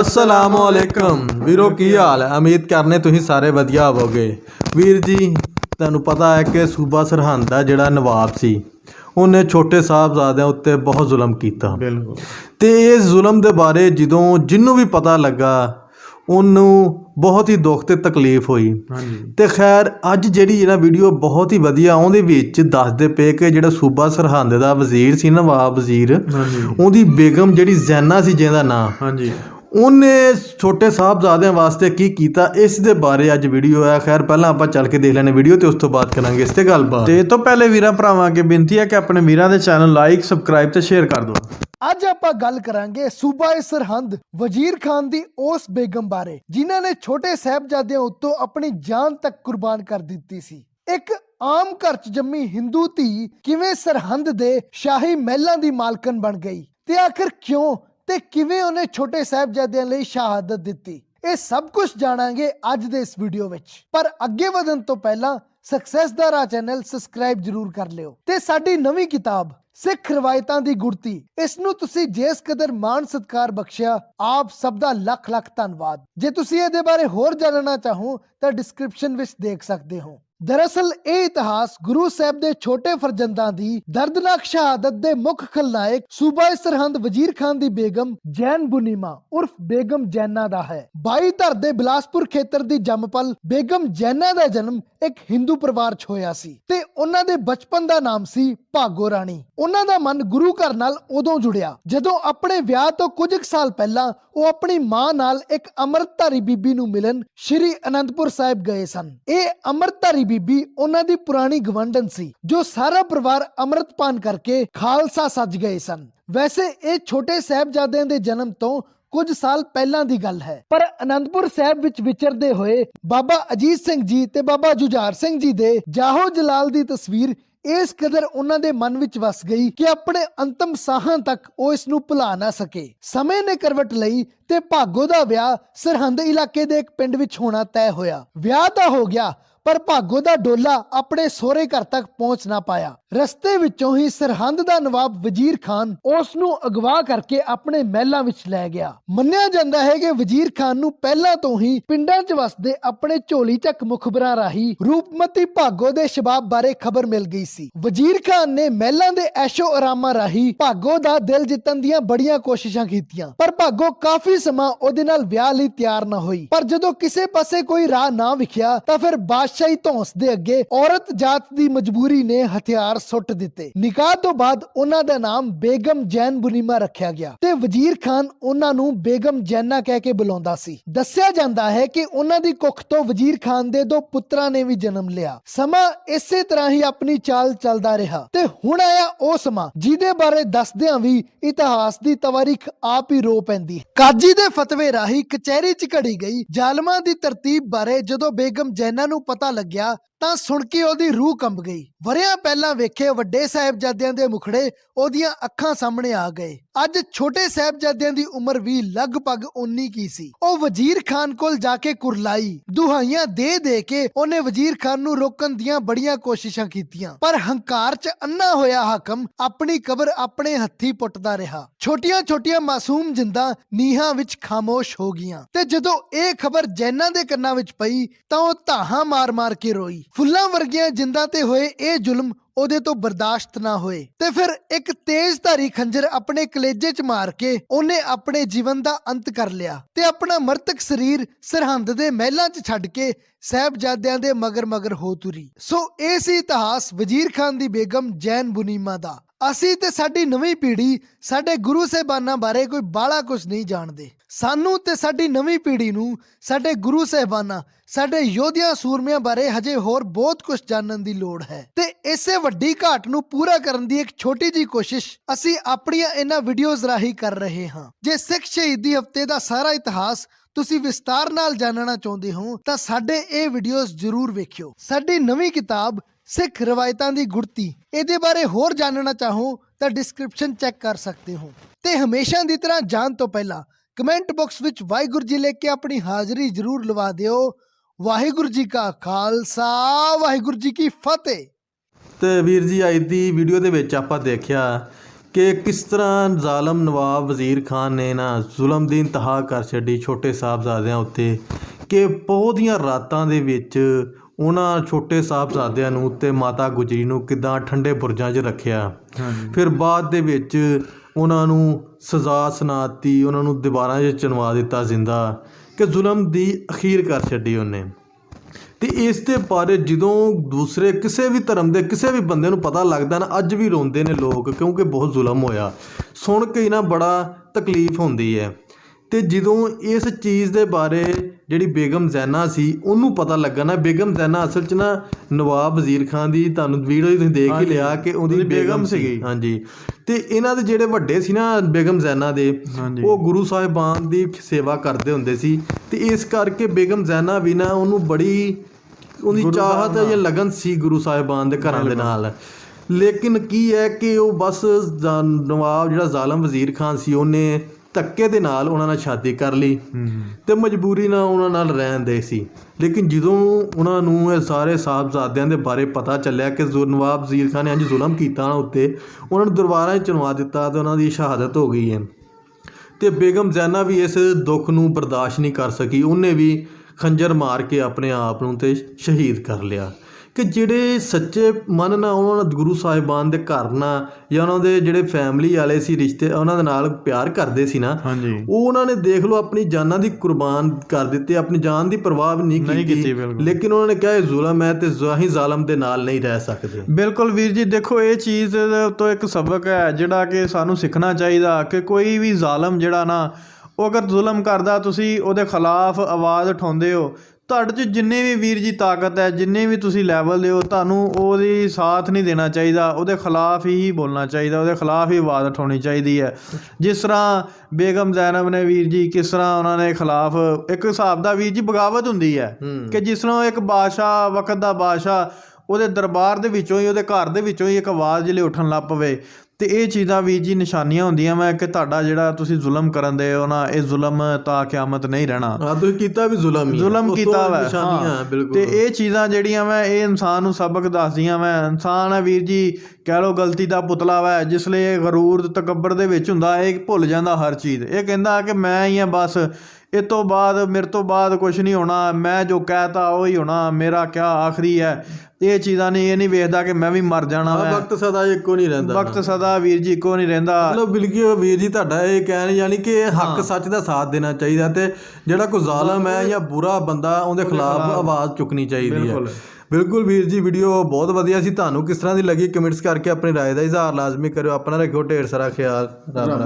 ਅਸਲਾਮ ਵਾਲੇਕਮ ਵੀਰੋ ਕੀ ਹਾਲ ਹੈ? ਉਮੀਦ ਕਰਨੇ ਤੁਸੀਂ ਸਾਰੇ ਵਧੀਆ ਹੋਵੋਗੇ। ਵੀਰ ਜੀ ਤੁਹਾਨੂੰ ਪਤਾ ਹੈ ਕਿ ਸੂਬਾ ਸਰਹੰਦ ਦਾ ਜਿਹੜਾ ਨਵਾਬ ਸੀ ਉਹਨੇ ਛੋਟੇ ਸਾਹਿਬਜ਼ਾਦਿਆਂ ਉੱਤੇ ਬਹੁਤ ਜ਼ੁਲਮ ਕੀਤਾ। ਬਿਲਕੁਲ। ਤੇ ਇਸ ਜ਼ੁਲਮ ਦੇ ਬਾਰੇ ਜਦੋਂ ਜਿੰਨੂੰ ਵੀ ਪਤਾ ਲੱਗਾ ਉਹਨੂੰ ਬਹੁਤ ਹੀ ਦੁੱਖ ਤੇ ਤਕਲੀਫ ਹੋਈ। ਤੇ ਖੈਰ ਅੱਜ ਜਿਹੜੀ ਜਿਹੜਾ ਵੀਡੀਓ ਬਹੁਤ ਹੀ ਵਧੀਆ ਉਹਦੇ ਵਿੱਚ ਦੱਸਦੇ ਪਏ ਕਿ ਜਿਹੜਾ ਸੂਬਾ ਸਰਹੰਦ ਦਾ ਵਜ਼ੀਰ ਸੀ ਨਵਾਬ ਵਜ਼ੀਰ ਉਹਦੀ ਬੇਗਮ ਜਿਹੜੀ ਜ਼ੈਨਾ ਸੀ ਜਿਹਦਾ ਨਾਂ ਹਾਂਜੀ। ਉਹਨੇ ਛੋਟੇ ਸਾਹਿਬਜ਼ਾਦਿਆਂ ਵਾਸਤੇ ਕੀ ਕੀਤਾ? ਇਸ ਦੇ ਬਾਰੇ ਅੱਜ ਵੀਡੀਓ ਹੈ। ਖੈਰ ਪਹਿਲਾਂ ਆਪਾਂ ਚੱਲ ਕੇ ਦੇਖ ਲੈਣੇ ਵੀਡੀਓ ਤੇ ਉਸ ਤੋਂ ਬਾਅਦ ਕਰਾਂਗੇ ਇਸ ਤੇ ਗੱਲਬਾਤ। ਤੇ ਇਹ ਤੋਂ ਪਹਿਲੇ ਵੀਰਾਂ ਭਰਾਵਾਂ ਅੱਗੇ ਬੇਨਤੀ ਹੈ ਕਿ ਆਪਣੇ ਵੀਰਾਂ ਦੇ ਚੈਨਲ ਲਾਈਕ ਸਬਸਕ੍ਰਾਈਬ ਤੇ ਸ਼ੇਅਰ ਕਰ ਦਿਓ। ਅੱਜ ਆਪਾਂ ਗੱਲ ਕਰਾਂਗੇ ਸੂਬਾ ਸਰਹੰਦ ਵਜ਼ੀਰ ਖਾਨ ਦੀ ਉਸ ਬੇਗਮ ਬਾਰੇ ਜਿਨ੍ਹਾਂ ਨੇ ਛੋਟੇ ਸਾਹਿਬਜ਼ਾਦਿਆਂ ਉੱਤੋਂ ਆਪਣੀ ਜਾਨ ਤੱਕ ਕੁਰਬਾਨ ਕਰ ਦਿੱਤੀ ਸੀ। ਇੱਕ ਆਮ ਘਰ 'ਚ ਜੰਮੀ ਹਿੰਦੂ ਧੀ ਕਿਵੇਂ ਸਰਹੰਦ ਦੇ ਸ਼ਾਹੀ ਮਹਿਲਾਂ ਦੀ ਮਾਲਕਨ ਬਣ ਗਈ? ਤੇ ਆਖਰ ਕਿਉਂ ਤੇ ਕਿਵੇਂ ਉਹਨੇ ਛੋਟੇ ਸਾਹਿਬਜ਼ਾਦਿਆਂ ਲਈ ਸ਼ਹਾਦਤ ਦਿੱਤੀ? ਇਹ ਸਭ ਕੁਝ ਜਾਣਾਂਗੇ ਅੱਜ ਦੇ ਇਸ ਵੀਡੀਓ ਵਿੱਚ। ਪਰ ਅੱਗੇ ਵਧਣ ਤੋਂ ਪਹਿਲਾਂ ਸਕਸੈਸ ਦਾ ਰਾਹ ਚੈਨਲ ਸਬਸਕ੍ਰਾਈਬ ਜਰੂਰ ਕਰ ਲਿਓ ਤੇ ਸਾਡੀ ਨਵੀਂ ਕਿਤਾਬ, ਸਿੱਖ ਰਵਾਇਤਾਂ ਦੀ ਗੁੜਤੀ ਇਸ ਨੂੰ ਤੁਸੀਂ ਜਿਸ ਕਦਰ ਮਾਣ ਸਤਕਾਰ ਬਖਸ਼ਿਆ, ਆਪ ਸਭ ਦਾ ਲੱਖ ਲੱਖ ਧੰਨਵਾਦ। ਜੇ ਤੁਸੀਂ ਇਹਦੇ ਬਾਰੇ ਹੋਰ ਜਾਣਨਾ ਚਾਹੋ ਤਾਂ ਡਿਸਕ੍ਰਿਪਸ਼ਨ ਵਿੱਚ ਦੇਖ ਸਕਦੇ ਹੋ। ਦਰਅਸਲ ਇਹ ਇਤਿਹਾਸ ਗੁਰੂ ਸਾਹਿਬ ਦੇ ਛੋਟੇ ਫਰਜ਼ੰਦਾਂ ਦੀ ਦਰਦਨਾਕ ਸ਼ਹਾਦਤ ਦੇ ਮੁੱਖ ਖਲਨਾਇਕ ਸੂਬਾ ਸਰਹੰਦ ਵਜ਼ੀਰ ਖਾਨ ਦੀ ਬੇਗਮ ਜੈਨ ਬੁਨੀਮਾ ਉਰਫ ਬੇਗਮ ਜੈਨਾ ਦਾ ਹੈ। 22 ਧਰ ਦੇ ਬਿਲਾਸਪੁਰ ਖੇਤਰ ਦੀ ਜੰਮਪਲ ਬੇਗਮ ਜੈਨਾ ਦਾ ਜਨਮ ਇੱਕ ਹਿੰਦੂ ਪਰਿਵਾਰ 'ਚ ਹੋਇਆ ਸੀ ਤੇ ਉਹਨਾਂ ਦੇ ਬਚਪਨ ਦਾ ਨਾਮ ਸੀ ਭਾਗੋ ਰਾਣੀ। ਉਹਨਾਂ ਦਾ ਮਨ ਗੁਰੂ ਘਰ ਨਾਲ ਉਦੋਂ ਜੁੜਿਆ ਜਦੋਂ ਆਪਣੇ ਵਿਆਹ ਤੋਂ ਕੁਝ ਕੁ ਸਾਲ ਪਹਿਲਾਂ ਉਹ ਆਪਣੀ ਮਾਂ ਨਾਲ ਇੱਕ ਅੰਮ੍ਰਿਤਧਾਰੀ ਬੀਬੀ ਨੂੰ ਮਿਲਣ ਸ਼੍ਰੀ ਅਨੰਦਪੁਰ ਸਾਹਿਬ ਗਏ ਸਨ। ਇਹ ਅੰਮ੍ਰਿਤਧਾਰੀ ਬੀਬੀ, ਉਹਨਾਂ ਦੀ ਪੁਰਾਣੀ ਗਵੰਡਨ ਸੀ, ਜੋ ਸਾਰਾ ਪਰਿਵਾਰ ਅੰਮ੍ਰਿਤਪਾਨ ਕਰਕੇ ਖਾਲਸਾ ਸੱਜ ਗਏ ਸਨ। ਵੈਸੇ ਇਹ ਛੋਟੇ ਸਾਹਿਬਜ਼ਾਦਿਆਂ ਦੇ ਜਨਮ ਤੋਂ ਕੁਝ ਸਾਲ ਪਹਿਲਾਂ ਦੀ ਗੱਲ ਹੈ। ਪਰ ਅਨੰਦਪੁਰ ਸਾਹਿਬ ਵਿੱਚ ਵਿਚਰਦੇ ਹੋਏ ਬਾਬਾ ਅਜੀਤ ਸਿੰਘ ਜੀ ਤੇ ਬਾਬਾ ਜੁਝਾਰ ਸਿੰਘ ਜੀ ਦੇ ਜਾਹੋ ਜਲਾਲ ਦੀ ਤਸਵੀਰ ਇਸ ਕਦਰ ਉਹਨਾਂ ਦੇ ਮਨ ਵਿੱਚ ਵਸ ਗਈ ਕਿ ਆਪਣੇ ਅੰਤਮ ਸਾਹਾਂ ਤੱਕ ਉਹ ਇਸ ਨੂੰ ਭੁਲਾ ਨਾ ਸਕੇ। ਸਮੇਂ ਨੇ ਕਰਵਟ ਲਈ ਤੇ ਭਾਗੋ ਦਾ ਵਿਆਹ ਸਰਹੰਦ ਇਲਾਕੇ ਦੇ ਇੱਕ ਪਿੰਡ ਵਿੱਚ ਹੋਣਾ ਤੈਅ ਹੋਇਆ। ਵਿਆਹ ਤਾਂ ਹੋ ਗਿਆ ਪਰ ਭਾਗੋ ਦਾ ਡੋਲਾ ਆਪਣੇ ਸਹੁਰੇ ਘਰ ਤੱਕ ਪਹੁੰਚ ਨਾ ਪਾਇਆ। ਰਸਤੇ ਵਿੱਚੋਂ ਹੀ ਸਰਹੰਦ ਦਾ ਨਵਾਬ ਵਜ਼ੀਰ ਖਾਨ ਉਸ ਨੂੰ ਅਗਵਾ ਕਰਕੇ ਆਪਣੇ ਮਹਿਲਾਂ ਵਿੱਚ ਲੈ ਗਿਆ। ਮੰਨਿਆ ਜਾਂਦਾ ਹੈ ਕਿ ਵਜ਼ੀਰ ਖਾਨ ਨੂੰ ਪਹਿਲਾਂ ਤੋਂ ਹੀ ਪਿੰਡਾਂ 'ਚ ਵਸਦੇ ਆਪਣੇ ਝੋਲੀ ਚੱਕ ਮੁਖਬਰਾਂ ਰਾਹੀਂ ਰੂਪਮਤੀ ਭਾਗੋ ਦੇ ਸ਼ਬਾਬ ਬਾਰੇ ਖਬਰ ਮਿਲ ਗਈ ਸੀ। ਵਜ਼ੀਰ ਖਾਨ ਨੇ ਮਹਿਲਾਂ ਦੇ ਐਸ਼ੋ ਆਰਾਮਾਂ ਰਾਹੀਂ ਭਾਗੋ ਦਾ ਦਿਲ ਜਿੱਤਣ ਦੀਆਂ ਬੜੀਆਂ ਕੋਸ਼ਿਸ਼ਾਂ ਕੀਤੀਆਂ। ਪਰ ਭਾਗੋ ਕਾਫੀ ਸਮਾਂ ਉਹਦੇ ਨਾਲ ਵਿਆਹ ਲਈ ਤਿਆਰ ਨਾ ਹੋਈ। ਪਰ ਜਦੋਂ ਕਿਸੇ ਪਾਸੇ ਕੋਈ ਰਾਹ ਨਾ ਵਿਖਿਆ ਤਾਂ ਫਿਰ ਬਾਸ਼ ਬਾਦਸ਼ਾਹੀ ਧੌਂਸ ਦੇ ਅੱਗੇ ਔਰਤ ਜਾਤ ਦੀ ਮਜਬੂਰੀ ਨੇ ਹਥਿਆਰ ਸੁੱਟ ਦਿੱਤੇ। ਨਿਕਾਹ ਤੋਂ ਬਾਅਦ ਉਹਨਾਂ ਦਾ ਨਾਮ ਬੇਗਮ ਜੈਨ ਬੁਨੀਮਾ ਰੱਖਿਆ ਗਿਆ ਤੇ ਵਜ਼ੀਰ ਖਾਨ ਉਹਨਾਂ ਨੂੰ ਬੇਗਮ ਜੈਨਾ ਕਹਿ ਕੇ ਬੁਲਾਉਂਦਾ ਸੀ। ਦੱਸਿਆ ਜਾਂਦਾ ਹੈ ਕਿ ਉਹਨਾਂ ਦੀ ਕੁੱਖ ਤੋਂ ਵਜ਼ੀਰ ਖਾਨ ਦੇ ਦੋ ਪੁੱਤਰਾਂ ਨੇ ਵੀ ਜਨਮ ਲਿਆ। ਸਮਾਂ ਇਸੇ ਤਰ੍ਹਾਂ ਹੀ ਆਪਣੀ ਚਾਲ ਚੱਲਦਾ ਰਿਹਾ ਤੇ ਹੁਣ ਆਇਆ ਉਹ ਸਮਾਂ ਜਿਹਦੇ ਬਾਰੇ ਦੱਸਦਿਆਂ ਵੀ ਇਤਿਹਾਸ ਦੀ ਤਵਾਰੀਖ ਆਪ ਹੀ ਰੋ ਪੈਂਦੀ ਕਾਜੀ ਦੇ ਫਤਵੇ ਰਾਹੀਂ ਕਚਹਿਰੀ 'ਚ ਘੜੀ ਗਈ। ਜ਼ਾਲਮਾਂ ਦੀ ਤਰਤੀਬ ਬਾਰੇ ਜਦੋਂ ਬੇਗਮ ਜੈਨਾ ਨੂੰ ਪਤਾ ਲੱਗਿਆ ਤਾਂ ਸੁਣ ਕੇ ਉਹਦੀ ਰੂਹ ਕੰਬ ਗਈ। ਵਰਿਆਂ ਪਹਿਲਾਂ ਵੇਖੇ ਵੱਡੇ ਸਾਹਿਬਜ਼ਾਦਿਆਂ ਦੇ ਮੁਖੜੇ ਉਹਦੀਆਂ ਅੱਖਾਂ ਸਾਹਮਣੇ ਆ ਗਏ। ਅੱਜ ਛੋਟੇ ਸਾਹਿਬਜ਼ਾਦਿਆਂ ਦੀ ਉਮਰ ਵੀ ਲਗਭਗ 19 ਕੀ ਸੀ। ਉਹ ਵਜ਼ੀਰ ਖਾਨ ਕੋਲ ਜਾ ਕੇ ਕੁਰਲਾਈ, ਦੁਹਾਈਆਂ ਦੇ ਦੇ ਕੇ ਉਹਨੇ ਵਜ਼ੀਰ ਖਾਨ ਨੂੰ ਰੋਕਣ ਦੀਆਂ ਬੜੀਆਂ ਕੋਸ਼ਿਸ਼ਾਂ ਕੀਤੀਆਂ। ਪਰ ਹੰਕਾਰ 'ਚ ਅੰਨਾ ਹੋਇਆ ਹਾਕਮ ਆਪਣੀ ਕਬਰ ਆਪਣੇ ਹੱਥੀ ਪੁੱਟਦਾ ਰਿਹਾ। ਛੋਟੀਆਂ-ਛੋਟੀਆਂ ਮਾਸੂਮ ਜਿੰਦਾਂ ਨੀਹਾਂ ਵਿੱਚ ਖਾਮੋਸ਼ ਹੋ ਗਈਆਂ। ਤੇ ਜਦੋਂ ਇਹ ਖਬਰ ਜੈਨਾਂ ਦੇ ਕੰਨਾਂ ਵਿੱਚ ਪਈ, ਤਾਂ ਉਹ ਧਾਹਾਂ ਮਾਰ-ਮਾਰ ਕੇ ਰੋਈ। ਫੁੱਲਾਂ ਵਰਗੀਆਂ ਜਿੰਦਾਂ ਤੇ ਹੋਏ ਇਹ ਜ਼ੁਲਮ ਉਹਦੇ ਤੋਂ ਬਰਦਾਸ਼ਤ ਨਾ ਹੋਏ। ਤੇ ਫਿਰ ਇੱਕ ਤੇਜ਼ਧਾਰੀ ਖੰਜਰ ਆਪਣੇ ਕਲੇਜੇ 'ਚ ਮਾਰ ਕੇ ਉਹਨੇ ਆਪਣੇ ਜੀਵਨ ਦਾ ਅੰਤ ਕਰ ਲਿਆ ਤੇ ਆਪਣਾ ਮਰਤਕ ਸਰੀਰ ਸਰਹੰਦ ਦੇ ਮਹਿਲਾਂ 'ਚ ਛੱਡ ਕੇ ਸਹਿਬਜ਼ਾਦਿਆਂ ਦੇ ਮਗਰ ਮਗਰ ਹੋ ਤੁਰੀ। ਸੋ ਇਹ ਸੀ ਇਤਿਹਾਸ ਵਜ਼ੀਰ ਖਾਨ ਦੀ ਬੇਗਮ ਜੈਨ ਬੁਨੀਮਾ ਦਾ। ਅਸੀਂ ਤੇ ਸਾਡੀ ਨਵੀਂ ਪੀੜ੍ਹੀ ਸਾਡੇ ਗੁਰੂ ਸਾਹਿਬਾਨਾਂ ਬਾਰੇ ਕੋਈ ਬਾਲਾ ਕੁਝ ਨਹੀਂ ਜਾਣਦੇ। ਸਾਨੂੰ ਤੇ ਸਾਡੀ ਨਵੀਂ ਪੀੜ੍ਹੀ ਨੂੰ ਸਾਡੇ ਗੁਰੂ ਸਾਹਿਬਾਨਾਂ, ਸਾਡੇ ਯੋਧਿਆਂ, ਸੂਰਮਿਆਂ ਬਾਰੇ ਹਜੇ ਹੋਰ ਬਹੁਤ ਕੁਝ ਜਾਣਨ ਦੀ ਲੋੜ ਹੈ। ਤੇ ਇਸੇ ਵੱਡੀ ਘਾਟ ਨੂੰ ਪੂਰਾ ਕਰਨ ਦੀ ਇੱਕ ਛੋਟੀ ਜੀ ਕੋਸ਼ਿਸ਼ ਅਸੀਂ ਆਪਣੀਆਂ ਇਹਨਾਂ ਵੀਡੀਓਜ਼ ਰਾਹੀਂ ਕਰ ਰਹੇ ਹਾਂ। ਜੇ ਸਿੱਖ ਸ਼ਹੀਦੀ ਹਫ਼ਤੇ ਦਾ ਸਾਰਾ ਇਤਿਹਾਸ ਤੁਸੀਂ ਵਿਸਤਾਰ ਨਾਲ ਜਾਣਨਾ ਚਾਹੁੰਦੇ ਹੋ, ਤਾਂ ਸਾਡੇ ਇਹ ਵੀਡੀਓਜ਼ ਜ਼ਰੂਰ ਵੇਖਿਓ। ਸਾਡੀ ਨਵੀਂ ਕਿਤਾਬ ਸਿੱਖ ਰਵਾਇਤਾਂ ਦੀ ਗੁੜਤੀ ਇਹਦੇ ਬਾਰੇ ਹੋਰ ਜਾਣਨਾ ਚਾਹੋ ਤਾਂ ਡਿਸਕ੍ਰਿਪਸ਼ਨ ਚੈੱਕ ਕਰ ਸਕਦੇ ਹੋ। ਤੇ ਹਮੇਸ਼ਾ ਦੀ ਤਰ੍ਹਾਂ ਜਾਣ ਤੋਂ ਪਹਿਲਾਂ ਕਮੈਂਟ ਬਾਕਸ ਵਿੱਚ ਵਾਹਿਗੁਰੂ ਜੀ ਲਿਖ ਕੇ ਆਪਣੀ ਹਾਜ਼ਰੀ ਜ਼ਰੂਰ ਲਵਾ ਦਿਓ। ਵਾਹਿਗੁਰੂ ਜੀ ਕਾ ਖਾਲਸਾ, ਵਾਹਿਗੁਰੂ ਜੀ ਕੀ ਫਤਿਹ। ਤੇ ਵੀਰ ਜੀ, ਅੱਜ ਦੀ ਵੀਡੀਓ ਦੇ ਵਿੱਚ ਆਪਾਂ ਦੇਖਿਆ ਕਿ ਕਿਸ ਤਰ੍ਹਾਂ ਜ਼ਾਲਮ ਨਵਾਬ ਵਜ਼ੀਰ ਖਾਨ ਨੇ ਨਾ ਜ਼ੁਲਮ ਦੀ ਇੰਤਹਾ ਕਰ ਛੱਡੀ ਛੋਟੇ ਸਾਹਿਬਜ਼ਾਦਿਆਂ ਉੱਤੇ ਕਿ ਬਹੁਤੀਆਂ ਰਾਤਾਂ ਦੇ ਵਿੱਚ ਉਹਨਾਂ ਛੋਟੇ ਸਾਹਿਬਜ਼ਾਦਿਆਂ ਨੂੰ ਤੇ ਮਾਤਾ ਗੁਜਰੀ ਨੂੰ ਕਿਦਾਂ ਠੰਡੇ ਬੁਰਜਾਂ 'ਚ ਰੱਖਿਆ। ਫਿਰ ਬਾਅਦ ਦੇ ਵਿੱਚ ਉਹਨਾਂ ਨੂੰ ਸਜ਼ਾ ਸੁਣਾਤੀ ਉਹਨਾਂ ਨੂੰ ਦੀਵਾਰਾਂ 'ਚ ਚਿਣਵਾ ਦਿੱਤਾ ਜ਼ਿੰਦਾ ਕਿ ਜ਼ੁਲਮ ਦੀ ਅਖੀਰ ਕਰ ਛੱਡੀ ਉਹਨੇ। ਤੇ ਇਸ ਦੇ ਬਾਰੇ ਜਦੋਂ ਦੂਸਰੇ ਕਿਸੇ ਵੀ ਧਰਮ ਦੇ ਕਿਸੇ ਵੀ ਬੰਦੇ ਨੂੰ ਪਤਾ ਲੱਗਦਾ ਨਾ ਅੱਜ ਵੀ ਰੋਂਦੇ ਨੇ ਲੋਕ ਕਿਉਂਕਿ ਬਹੁਤ ਜ਼ੁਲਮ ਹੋਇਆ। ਸੁਣ ਕੇ ਹੀ ਨਾ ਬੜਾ ਤਕਲੀਫ ਹੁੰਦੀ ਹੈ। ਤੇ ਜਦੋਂ ਇਸ ਚੀਜ਼ ਦੇ ਬਾਰੇ ਜਿਹੜੀ ਬੇਗਮ ਜ਼ੈਨਾ ਸੀ ਉਹਨੂੰ ਪਤਾ ਲੱਗਾ ਨਾ ਬੇਗਮ ਜ਼ੈਨਾ ਅਸਲ 'ਚ ਨਾ ਨਵਾਬ ਵਜ਼ੀਰ ਖਾਨ ਦੀ ਤੁਹਾਨੂੰ ਵੀਡੀਓ ਤੁਸੀਂ ਦੇਖ ਹੀ ਲਿਆ ਕਿ ਉਹਦੀ ਬੇਗਮ ਸੀਗੀ। ਹਾਂਜੀ। ਤੇ ਇਹਨਾਂ ਦੇ ਜਿਹੜੇ ਵੱਡੇ ਸੀ ਨਾ ਬੇਗਮ ਜ਼ੈਨਾ ਦੇ। ਉਹ ਗੁਰੂ ਸਾਹਿਬਾਨ ਦੀ ਸੇਵਾ ਕਰਦੇ ਹੁੰਦੇ ਸੀ ਤੇ ਇਸ ਕਰਕੇ ਬੇਗਮ ਜ਼ੈਨਾ ਵੀ ਨਾ ਉਹਨੂੰ ਬੜੀ ਉਹਦੀ ਚਾਹਤ ਜਾਂ ਲਗਨ ਸੀ ਗੁਰੂ ਸਾਹਿਬਾਨ ਦੇ ਘਰਾਂ ਦੇ ਨਾਲ। ਲੇਕਿਨ ਕੀ ਹੈ ਕਿ ਉਹ ਬਸ ਨਵਾਬ ਜਿਹੜਾ ਜ਼ਾਲਮ ਵਜ਼ੀਰ ਖਾਨ ਸੀ ਉਹਨੇ ਧੱਕੇ ਦੇ ਨਾਲ ਉਹਨਾਂ ਨਾਲ ਸ਼ਾਦੀ ਕਰ ਲਈ ਤੇ ਮਜਬੂਰੀ ਨਾਲ ਉਹਨਾਂ ਨਾਲ ਰਹਿਣ ਦੇ ਸੀ। ਲੇਕਿਨ ਜਦੋਂ ਉਹਨਾਂ ਨੂੰ ਇਹ ਸਾਰੇ ਸਾਹਿਬਜ਼ਾਦਿਆਂ ਦੇ ਬਾਰੇ ਪਤਾ ਚੱਲਿਆ ਕਿ ਨਵਾਬ ਵਜ਼ੀਰ ਖਾਨ ਨੇ ਇੰਜ ਜ਼ੁਲਮ ਕੀਤਾ ਉਹਨਾਂ ਉੱਤੇ ਉਹਨਾਂ ਨੂੰ ਦਰਬਾਰਾਂ 'ਚ ਚੁਣਵਾ ਦਿੱਤਾ ਤੇ ਉਹਨਾਂ ਦੀ ਸ਼ਹਾਦਤ ਹੋ ਗਈ ਹੈ। ਤੇ ਬੇਗਮ ਜ਼ੈਨਾ ਵੀ ਇਸ ਦੁੱਖ ਨੂੰ ਬਰਦਾਸ਼ਤ ਨਹੀਂ ਕਰ ਸਕੀ। ਉਹਨੇ ਵੀ ਖੰਜਰ ਮਾਰ ਕੇ ਆਪਣੇ ਆਪ ਨੂੰ ਤੇ ਸ਼ਹੀਦ ਕਰ ਲਿਆ। ਕਿ ਜਿਹੜੇ ਸੱਚੇ ਮਨ ਨਾਲ ਉਹਨਾਂ ਨਾਲ ਗੁਰੂ ਸਾਹਿਬਾਨ ਦੇ ਘਰ ਨਾਲ ਜਾਂ ਉਹਨਾਂ ਦੇ ਜਿਹੜੇ ਫੈਮਿਲੀ ਵਾਲੇ ਸੀ ਰਿਸ਼ਤੇ ਉਹਨਾਂ ਦੇ ਨਾਲ ਪਿਆਰ ਕਰਦੇ ਸੀ ਨਾ ਉਹ ਉਹਨਾਂ ਨੇ ਦੇਖ ਲਓ ਆਪਣੀ ਜਾਨਾਂ ਦੀ ਕੁਰਬਾਨ ਕਰ ਦਿੱਤੀ ਆਪਣੀ ਜਾਨ ਦੀ ਪਰਵਾਹ ਨਹੀਂ ਕੀਤੀ। ਲੇਕਿਨ ਉਹਨਾਂ ਨੇ ਕਿਹਾ ਇਹ ਜ਼ੁਲਮ ਹੈ ਤੇ ਅਸੀਂ ਜ਼ਾਲਮ ਦੇ ਨਾਲ ਨਹੀਂ ਰਹਿ ਸਕਦੇ। ਬਿਲਕੁਲ ਵੀਰ ਜੀ ਦੇਖੋ ਇਹ ਚੀਜ਼ ਤੋਂ ਇੱਕ ਸਬਕ ਹੈ ਜਿਹੜਾ ਕਿ ਸਾਨੂੰ ਸਿੱਖਣਾ ਚਾਹੀਦਾ ਕਿ ਕੋਈ ਵੀ ਜ਼ਾਲਮ ਜਿਹੜਾ ਨਾ ਉਹ ਅਗਰ ਜ਼ੁਲਮ ਕਰਦਾ ਤੁਸੀਂ ਉਹਦੇ ਖਿਲਾਫ ਆਵਾਜ਼ ਉਠਾਉਂਦੇ ਹੋ ਤੁਹਾਡੇ 'ਚ ਜਿੰਨੇ ਵੀ ਵੀਰ ਜੀ ਤਾਕਤ ਹੈ ਜਿੰਨੇ ਵੀ ਤੁਸੀਂ ਲੈਵਲ ਦੇ ਹੋ ਤੁਹਾਨੂੰ ਉਹਦੀ ਸਾਥ ਨਹੀਂ ਦੇਣਾ ਚਾਹੀਦਾ। ਉਹਦੇ ਖਿਲਾਫ ਹੀ ਬੋਲਣਾ ਚਾਹੀਦਾ ਉਹਦੇ ਖਿਲਾਫ ਹੀ ਆਵਾਜ਼ ਉਠਾਉਣੀ ਚਾਹੀਦੀ ਹੈ। ਜਿਸ ਤਰ੍ਹਾਂ ਬੇਗਮ ਜ਼ੈਨਬ ਨੇ ਵੀਰ ਜੀ ਕਿਸ ਤਰ੍ਹਾਂ ਉਹਨਾਂ ਨੇ ਖਿਲਾਫ ਇੱਕ ਹਿਸਾਬ ਦਾ ਵੀਰ ਜੀ ਬਗਾਵਤ ਹੁੰਦੀ ਹੈ। ਕਿ ਜਿਸ ਤਰ੍ਹਾਂ ਇੱਕ ਬਾਦਸ਼ਾਹ ਵਕਤ ਦਾ ਬਾਦਸ਼ਾਹ ਉਹਦੇ ਦਰਬਾਰ ਦੇ ਵਿੱਚੋਂ ਹੀ ਉਹਦੇ ਘਰ ਦੇ ਵਿੱਚੋਂ ਹੀ ਇੱਕ ਆਵਾਜ਼ ਜਿਹੜੇ ਉੱਠਣ ਲੱਗ ਪਵੇ। ਤੇ ਇਹ ਚੀਜ਼ਾਂ ਵੀ ਜੀ ਨਿਸ਼ਾਨੀਆਂ ਹੁੰਦੀਆਂ ਮੈਂ ਕਿ ਤੁਹਾਡਾ ਜਿਹੜਾ ਤੁਸੀਂ ਜ਼ੁਲਮ ਕਰਨ ਦੇ ਹੋ ਨਾ ਇਹ ਜ਼ੁਲਮ ਤਾਂ ਕਿਆਮਤ ਨਹੀਂ ਰਹਿਣਾ ਆ ਤੁਸੀਂ ਕੀਤਾ ਵੀ ਜ਼ੁਲਮ ਹੀ ਹੈ। ਜ਼ੁਲਮ ਕੀਤਾ ਵਾ ਨਿਸ਼ਾਨੀਆਂ ਹਾਂ। ਬਿਲਕੁਲ ਤੇ ਇਹ ਚੀਜ਼ਾਂ ਜਿਹੜੀਆਂ ਮੈਂ ਇਹ ਇਨਸਾਨ ਨੂੰ ਸਬਕ ਦੱਸਦੀਆਂ ਮੈਂ ਇਨਸਾਨ ਹੈ ਵੀਰ ਜੀ ਕਹਿ ਲੋ ਗਲਤੀ ਦਾ ਪੁਤਲਾ ਵਾ ਜਿਸ ਲਈ ਇਹ ਗਰੂਰ ਤਕੱਬਰ ਦੇ ਵਿੱਚ ਹੁੰਦਾ ਇਹ ਭੁੱਲ ਜਾਂਦਾ ਹਰ ਚੀਜ਼ ਇਹ ਕਹਿੰਦਾ ਕਿ ਮੈਂ ਹੀ ਆ ਬਸ ਇਹ ਤੋਂ ਬਾਅਦ ਮੇਰੇ ਤੋਂ ਬਾਅਦ ਕੁਝ ਨਹੀਂ ਹੋਣਾ ਮੈਂ ਜੋ ਕਹਿਤਾ ਉਹ ਹੀ ਹੋਣਾ ਮੇਰਾ ਕਿਆ ਆਖਰੀ ਹੈ ਇਹ ਚੀਜ਼ਾਂ ਨਹੀਂ ਇਹ ਨਹੀਂ ਵੇਖਦਾ ਕਿ ਮੈਂ ਵੀ ਮਰ ਜਾਣਾ ਆ ਵਾ ਵਕਤ ਸਦਾ ਇੱਕੋ ਨਹੀਂ ਰਹਿੰਦਾ ਵਕਤ ਸਦਾ ਵੀਰ ਜੀ ਕੋ ਨਹੀਂ ਰਹਿੰਦਾ ਮਤਲਬ ਬਿਲਕੀ ਉਹ ਵੀਰ ਜੀ ਤੁਹਾਡਾ ਇਹ ਕਹਿਣ ਯਾਨੀ ਕਿ ਇਹ ਹੱਕ ਸੱਚ ਦਾ ਸਾਥ ਦੇਣਾ ਚਾਹੀਦਾ ਤੇ ਜਿਹੜਾ ਕੋਈ ਜ਼ਾਲਮ ਹੈ ਜਾਂ ਬੁਰਾ ਬੰਦਾ ਉਹਦੇ ਖਿਲਾਫ ਆਵਾਜ਼ ਚੁੱਕਣੀ ਚਾਹੀਦੀ ਹੈ ਬਿਲਕੁਲ। ਬਿਲਕੁਲ ਵੀਰ ਜੀ ਵੀਡੀਓ ਬਹੁਤ ਵਧੀਆ ਸੀ ਤੁਹਾਨੂੰ ਕਿਸ ਤਰ੍ਹਾਂ ਦੀ ਲੱਗੀ ਕਮੈਂਟਸ ਕਰਕੇ ਆਪਣੀ رائے ਦਾ ਇਜ਼ਹਾਰ ਲਾਜ਼ਮੀ ਕਰਿਓ ਆਪਣਾ ਰੱਖਿਓ ਢੇਰ ਸਾਰਾ ਖਿਆਲ ਰੱਬ ਰੱਖੇ।